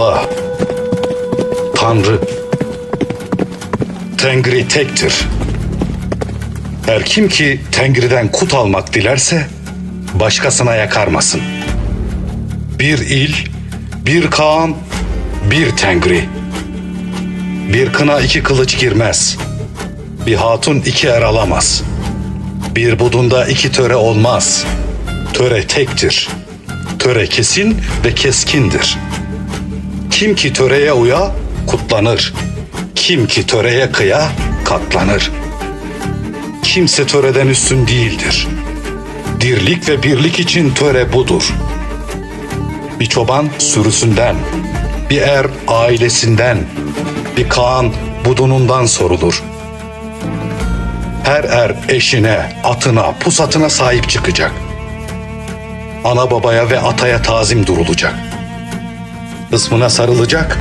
Allah, Tanrı, Tengri tektir. Her kim ki Tengri'den kut almak dilerse başkasına yakarmasın. Bir il, bir Kaan, bir Tengri. Bir kına iki kılıç girmez. Bir hatun iki er alamaz. Bir budunda iki töre olmaz. Töre tektir. Töre kesin ve keskindir. Kim ki töreye uya kutlanır. Kim ki töreye kıya katlanır. Kimse töreden üstün değildir. Dirlik ve birlik için töre budur. Bir çoban sürüsünden, bir er ailesinden, bir kaan budunundan sorulur. Her er eşine, atına, pusatına sahip çıkacak. Ana babaya ve ataya tazim durulacak. Ismına sarılacak,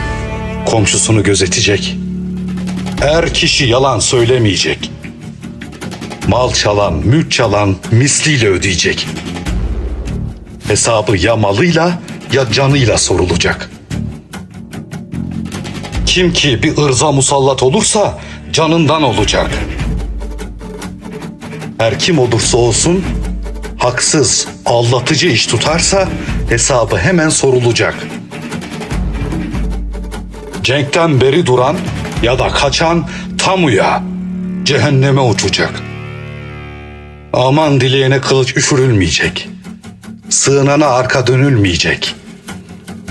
komşusunu gözetecek. Er kişi yalan söylemeyecek. Mal çalan, mülk çalan misliyle ödeyecek. Hesabı ya malıyla ya canıyla sorulacak. Kim ki bir ırza musallat olursa canından olacak. Her kim olursa olsun haksız, aldatıcı iş tutarsa hesabı hemen sorulacak. Cenkten beri duran ya da kaçan tamuya cehenneme uçacak. Aman dileyene kılıç üfürülmeyecek. Sığınana arka dönülmeyecek.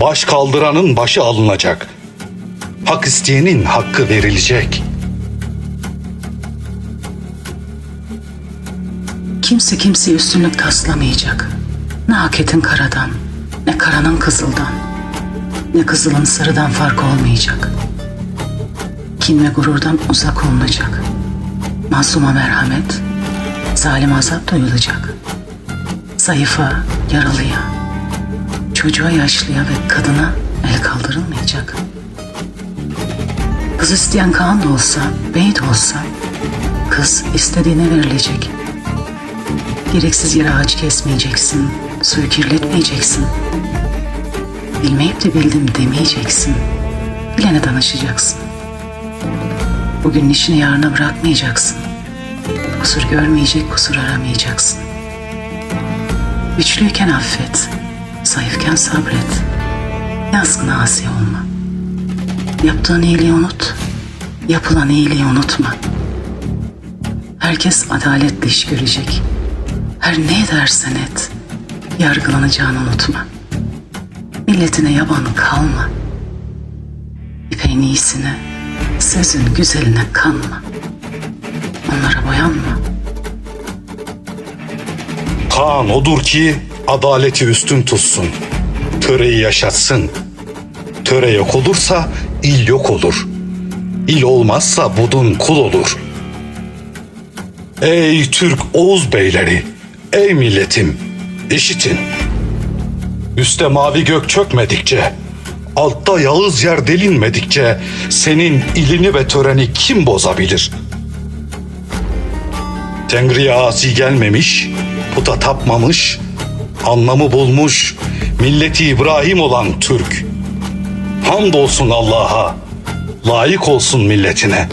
Baş kaldıranın başı alınacak. Hak isteyenin hakkı verilecek. Kimse kimseye üstünlük taslamayacak. Ne haketin karadan, ne karanın kızıldan, ne kızılın sarıdan farkı olmayacak. Kin ve gururdan uzak olunacak. Masuma merhamet, zalim azap duyulacak. Zayıfa, yaralıya, çocuğa, yaşlıya ve kadına el kaldırılmayacak. Kız isteyen Kaan olsa, bey de olsa, kız istediğine verilecek. Gereksiz yere ağaç kesmeyeceksin, suyu kirletmeyeceksin. Bilmeyip de bildim demeyeceksin. Bilene danışacaksın. Bugün işini yarına bırakmayacaksın. Kusur görmeyecek, kusur aramayacaksın. Güçlüyken affet, zayıfken sabret. Yazgın asi olma. Yaptığın iyiliği unut, yapılan iyiliği unutma. Herkes adaletle iş görecek. Her ne edersen et, yargılanacağını unutma. Milletine yaban kalma. İpeğin iyisine, sözün güzeline kanma. Onlara boyanma. Kaan odur ki adaleti üstün tutsun. Töreyi yaşatsın. Töre yok olursa il yok olur. İl olmazsa budun kul olur. Ey Türk Oğuz beyleri, ey milletim, işitin. Üste mavi gök çökmedikçe, altta yağız yer delinmedikçe senin ilini ve töreni kim bozabilir? Tengri'ye asi gelmemiş, puta tapmamış, anlamı bulmuş, milleti İbrahim olan Türk. Hamdolsun Allah'a, layık olsun milletine.